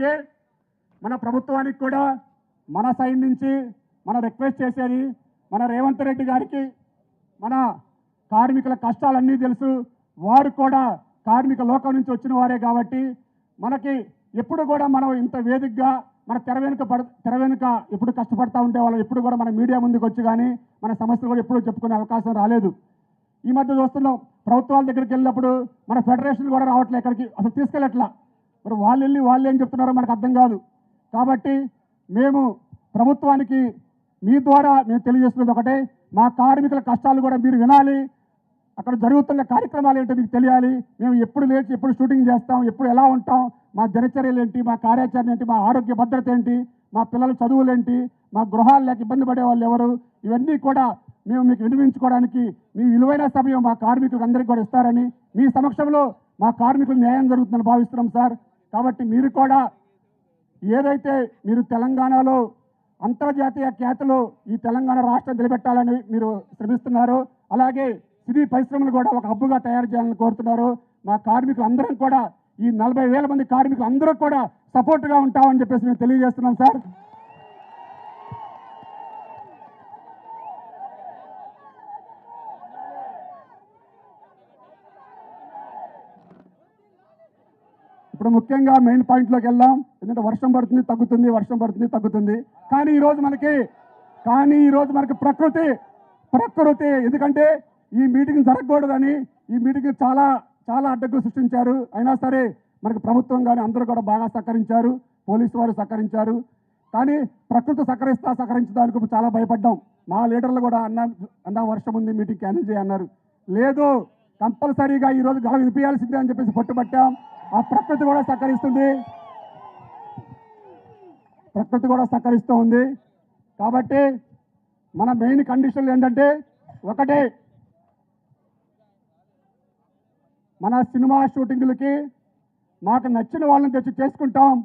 అలాగే మన ప్రభుత్వానికి కూడా మన సైడ్ నుంచి మన రిక్వెస్ట్ చేసేది మన రేవంత్ రెడ్డి గారికి మన కార్మికుల కష్టాలన్నీ తెలుసు. వారు కూడా కార్మిక లోకం నుంచి వచ్చిన వారే కాబట్టి మనకి ఎప్పుడు కూడా మనం ఇంత వేదికగా మన తెర వెనుక పడ తెర వెనుక ఎప్పుడు కష్టపడతా ఉండే వాళ్ళు ఎప్పుడు కూడా మన మీడియా ముందుకు వచ్చి కానీ మన సమస్యలు కూడా ఎప్పుడూ చెప్పుకునే అవకాశం రాలేదు. ఈ మధ్య చూస్తున్నాం ప్రభుత్వాల దగ్గరికి వెళ్ళినప్పుడు మన ఫెడరేషన్ కూడా రావట్లే ఇక్కడికి అసలు తీసుకెళ్ళట్లా. మరి వాళ్ళు వెళ్ళి వాళ్ళు ఏం చెప్తున్నారో మనకు అర్థం కాదు. కాబట్టి మేము ప్రభుత్వానికి మీ ద్వారా మేము తెలియజేస్తున్నది ఒకటే. మా కార్మికుల కష్టాలు కూడా మీరు వినాలి. అక్కడ జరుగుతున్న కార్యక్రమాలు ఏంటో మీకు తెలియాలి. మేము ఎప్పుడు లేచి ఎప్పుడు షూటింగ్ చేస్తాం ఎప్పుడు ఎలా ఉంటాం మా దినచర్యలు ఏంటి మా కార్యాచరణ ఏంటి మా ఆరోగ్య భద్రత ఏంటి మా పిల్లల చదువులు ఏంటి మా గృహాలు లేక ఇబ్బంది పడే వాళ్ళు ఎవరు ఇవన్నీ కూడా మేము మీకు వినిపించుకోవడానికి మీ విలువైన సమయం మా కార్మికులకు అందరికీ కూడా ఇస్తారని మీ సమక్షంలో మా కార్మికులు న్యాయం జరుగుతుందని భావిస్తున్నాం సార్. కాబట్టి మీరు కూడా ఏదైతే మీరు తెలంగాణలో అంతర్జాతీయ ఖ్యాతులు ఈ తెలంగాణ రాష్ట్రం నిలబెట్టాలని మీరు శ్రమిస్తున్నారు. అలాగే సినీ పరిశ్రమలు కూడా ఒక హబ్బుగా తయారు చేయాలని కోరుతున్నారు. మా కార్మికులు అందరం కూడా ఈ నలభై వేల మంది కార్మికులు అందరూ కూడా సపోర్ట్గా ఉంటామని చెప్పేసి మేము తెలియజేస్తున్నాం సార్. ఇప్పుడు ముఖ్యంగా మెయిన్ పాయింట్లోకి వెళ్దాం. ఎందుకంటే వర్షం పడుతుంది తగ్గుతుంది వర్షం పడుతుంది తగ్గుతుంది. కానీ ఈరోజు మనకి కానీ ఈరోజు మనకి ప్రకృతి ప్రకృతి. ఎందుకంటే ఈ మీటింగ్ జరగకూడదని ఈ మీటింగ్ చాలా చాలా అడ్డంకులు సృష్టించారు. అయినా సరే మనకి ప్రభుత్వం కానీ అందరూ కూడా బాగా సహకరించారు. పోలీసు వారు సహకరించారు. కానీ ప్రకృతి సహకరిస్తా సహకరించడానికి చాలా భయపడ్డాం. మా లీడర్లు కూడా అన్న అన్న వర్షం ఉంది మీటింగ్ క్యాన్సిల్ చేయన్నారు లేదు కంపల్సరీగా ఈ రోజు గల వినిపించాల్సిందే అని చెప్పేసి పట్టుబట్టాం. ఆ ప్రకృతి కూడా సహకరిస్తుంది. ప్రకృతి కూడా సహకరిస్తూ ఉంది. కాబట్టి మన మెయిన్ కండిషన్లు ఏంటంటే ఒకటే. మన సినిమా షూటింగులకి మాకు నచ్చిన వాళ్ళని తెచ్చి చేసుకుంటాం.